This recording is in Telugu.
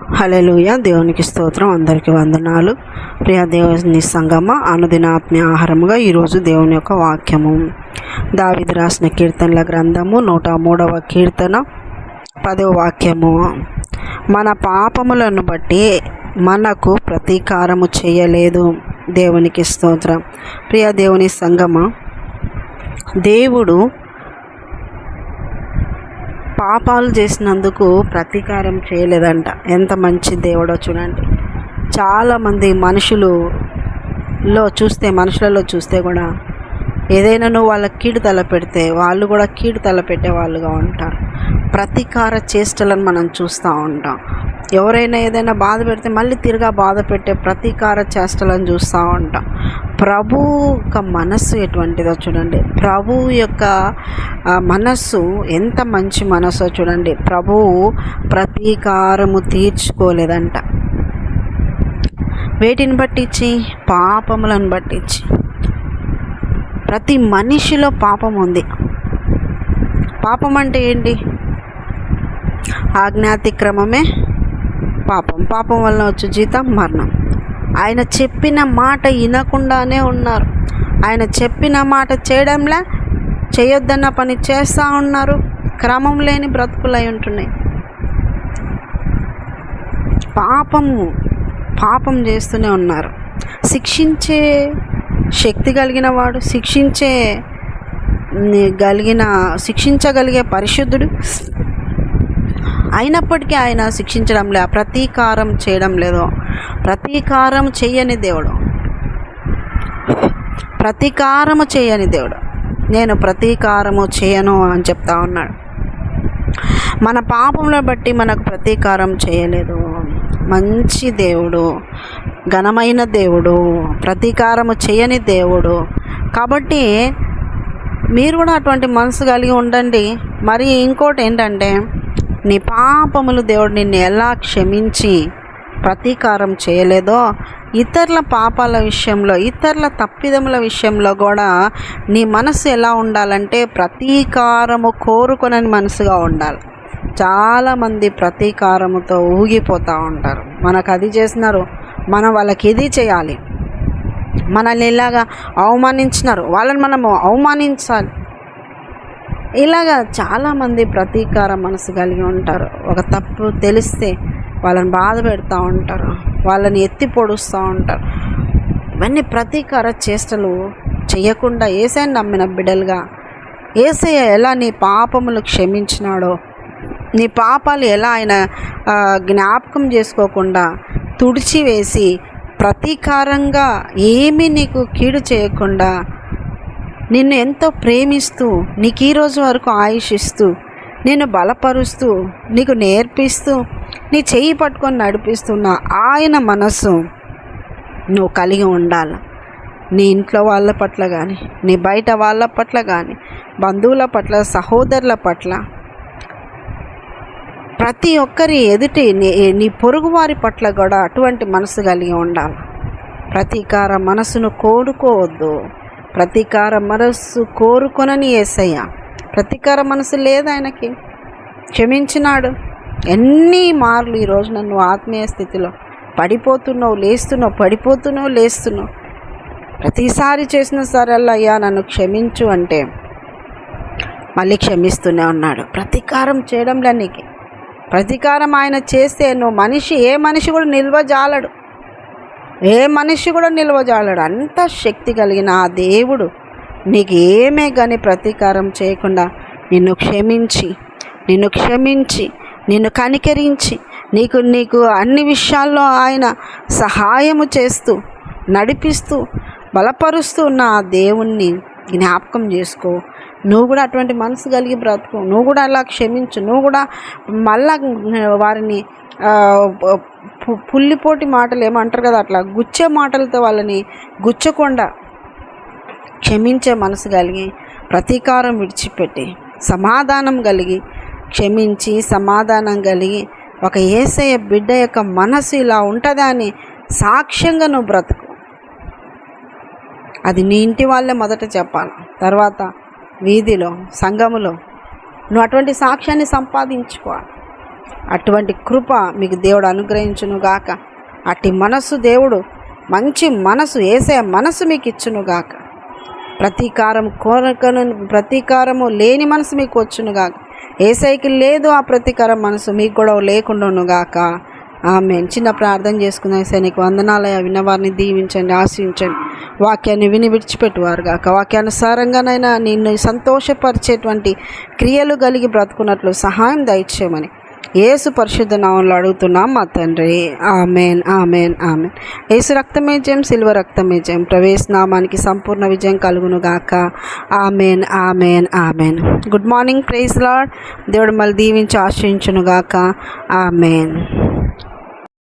హలెలుయ దేవునికి స్తోత్రం. అందరికీ వందనాలు. ప్రియ దేవుని సంగమ అనుదిన ఆత్మీయ ఆహారముగా ఈరోజు దేవుని యొక్క వాక్యము. దావిది రాసిన కీర్తనల గ్రంథము నూట మూడవ కీర్తన పదవ వాక్యము. మన పాపములను బట్టి మనకు ప్రతీకారము చేయలేదు. దేవునికి స్తోత్రం. ప్రియ దేవుని సంగమ దేవుడు పాపాలు చేసినందుకు ప్రతీకారం చేయలేదంట. ఎంత మంచి దేవుడో చూడండి. చాలామంది మనుషులులో చూస్తే మనుషులలో చూస్తే కూడా ఏదైనా నువ్వు వాళ్ళకి కీడు తల పెడితే వాళ్ళు కూడా కీడు తలపెట్టే వాళ్ళుగా ఉంటారు. ప్రతీకార చేష్టలను మనం చూస్తూ ఉంటాం. ఎవరైనా ఏదైనా బాధ పెడితే మళ్ళీ తిరిగా బాధ పెట్టే ప్రతీకార చేష్టలను చూస్తూ ఉంటాం. ప్రభు యొక్క మనస్సు ఎటువంటిదో చూడండి. ప్రభు యొక్క మనస్సు ఎంత మంచి మనస్సో చూడండి. ప్రభువు ప్రతీకారము తీర్చుకోలేదంట. వేటిని బట్టించి పాపములను బట్టించి ప్రతి మనిషిలో పాపం ఉంది. పాపం అంటే ఏంటి? ఆజ్ఞాతిక్రమమే పాపం. పాపం వలన వచ్చే జీతం మరణం. ఆయన చెప్పిన మాట వినకుండానే ఉన్నారు. ఆయన చెప్పిన మాట చేయడంలా చేయొద్దన్న పని చేస్తూ ఉన్నారు. క్రమం లేని బ్రతుకులై ఉంటున్నాయి. పాపము పాపం చేస్తూనే ఉన్నారు. శిక్షించే శక్తి కలిగిన వాడు శిక్షించే కలిగిన శిక్షించగలిగే పరిశుద్ధుడు. అయినప్పటికీ ఆయన శిక్షించడం లే ప్రతీకారం చేయడం లేదు. ప్రతీకారం చేయని దేవుడు. ప్రతీకారము చేయని దేవుడు. నేను ప్రతీకారము చేయను అని చెప్తా ఉన్నాడు. మన పాపంలో బట్టి మనకు ప్రతీకారం చేయలేదు. మంచి దేవుడు ఘనమైన దేవుడు ప్రతీకారము చేయని దేవుడు. కాబట్టి మీరు కూడా అటువంటి మనసు కలిగి ఉండండి. మరి ఇంకోటి ఏంటంటే నీ పాపములు దేవుడు నిన్ను ఎలా క్షమించి ప్రతీకారం చేయలేదో ఇతరుల పాపాల విషయంలో ఇతరుల తప్పిదముల విషయంలో కూడా నీ మనసు ఎలా ఉండాలంటే ప్రతీకారము కోరుకొనని మనసుగా ఉండాలి. చాలామంది ప్రతీకారముతో ఊగిపోతూ ఉంటారు. మనకు అది చేసినారు మనం వాళ్ళకి ఇది చేయాలి. మనల్ని ఇలాగా అవమానించినారు వాళ్ళని మనము అవమానించాలి. ఇలాగా చాలామంది ప్రతీకార మనసు కలిగి ఉంటారు. ఒక తప్పు తెలిస్తే వాళ్ళని బాధ పెడతా ఉంటారు వాళ్ళని ఎత్తి పొడుస్తూ ఉంటారు. ఇవన్నీ ప్రతీకార చేష్టలు చేయకుండా ఏసైని నమ్మిన బిడ్డలుగా ఏసయ్య ఎలా నీ పాపములు క్షమించినాడో నీ పాపాలు ఎలా ఆయన జ్ఞాపకం చేసుకోకుండా తుడిచివేసి ప్రతీకారంగా ఏమీ నీకు కీడు చేయకుండా నిన్ను ఎంతో ప్రేమిస్తూ నీకు ఈరోజు వరకు ఆయుష్ ఇస్తూ నిన్ను బలపరుస్తూ నీకు నేర్పిస్తూ నీ చెయ్యి పట్టుకొని నడిపిస్తున్న ఆయన మనస్సు నువ్వు కలిగి ఉండాలి. నీ ఇంట్లో వాళ్ళ పట్ల కానీ నీ బయట వాళ్ళ పట్ల కానీ బంధువుల పట్ల సహోదరుల పట్ల ప్రతి ఒక్కరి ఎదుటి నీ నీ పొరుగువారి పట్ల కూడా అటువంటి మనసు కలిగి ఉండాలి. ప్రతీకార మనసును కోరుకోవద్దు ప్రతీకార మనస్సు కోరుకొనని ఏసయ్య. ప్రతీకార మనసు లేదు ఆయనకి. క్షమించినాడు. ఎన్ని మార్లు ఈరోజు నన్ను ఆత్మీయ స్థితిలో పడిపోతున్నావు లేస్తున్నావు పడిపోతున్నావు లేస్తున్నావు. ప్రతిసారి చేసిన సరల్లా అయ్యా నన్ను క్షమించు అంటే మళ్ళీ క్షమిస్తూనే ఉన్నాడు. ప్రతీకారం చేయడంలే నీకు. ప్రతీకారం ఆయన చేస్తే నువ్వు మనిషి ఏ మనిషి కూడా నిల్వ జాలడు ఏ మనిషి కూడా నిల్వ జాలడు అంత శక్తి కలిగిన ఆ దేవుడు నీకు ఏమే కానీ ప్రతీకారం చేయకుండా నిన్ను క్షమించి నిన్ను క్షమించి నిన్ను కనికరించి నీకు నీకు అన్ని విషయాల్లో ఆయన సహాయము చేస్తూ నడిపిస్తూ బలపరుస్తూ ఉన్న ఆ దేవుణ్ణి జ్ఞాపకం చేసుకో. నువ్వు కూడా అటువంటి మనసు కలిగి బ్రతుకు. నువ్వు కూడా అలా క్షమించు. నువ్వు కూడా మళ్ళా వారిని పుల్లిపోటి మాటలు ఏమంటారు కదా అట్లా గుచ్చే మాటలతో వాళ్ళని గుచ్చకుండా క్షమించే మనసు కలిగి ప్రతీకారం విడిచిపెట్టి సమాధానం కలిగి క్షమించి సమాధానం కలిగి ఒక ఏసయ్య బిడ్డ యొక్క మనసు ఇలా ఉంటుందా అని సాక్ష్యంగా నువ్వు బ్రతుకు. అది నీ ఇంటి వాళ్ళే మొదట చెప్పాలి. తర్వాత వీధిలో సంఘములో నువ్వు అటువంటి సాక్ష్యాన్ని సంపాదించుకోవాలి. అటువంటి కృప మీకు దేవుడు అనుగ్రహించును గాక. అట్టి మనస్సు దేవుడు మంచి మనసు ఏసే మనసు మీకు ఇచ్చును గాక. ప్రతీకారం కోరకను ప్రతీకారము లేని మనసు మీకు వచ్చును గాక. ఏసైకి లేదు ఆ ప్రతీకారం మనసు మీకు కూడా లేకుండాను గాక. ఆమె చిన్న ప్రార్థన చేసుకున్న ఏసై వందనాలయ విన్నవారిని దీవించండి ఆశించండి వాక్యాన్ని విని విడిచిపెట్టువారు గాక. వాక్యానుసారంగానైనా నిన్ను సంతోషపరిచేటువంటి క్రియలు కలిగి బ్రతుకున్నట్లు సహాయం దయచేయమని యేసు పరిశుద్ధ నామంలో అడుగుతున్నాం మా తండ్రి. Amen amen amen. యేసు రక్తమే జయం సిల్వ రక్తమే జయం. ప్రవేశ నామానికి సంపూర్ణ విజయం కలుగును గాక. Amen amen amen. Good morning praise Lord దేవుడు మళ్ళీ దీవించి ఆశ్రయించును గాక. ఆమెన్.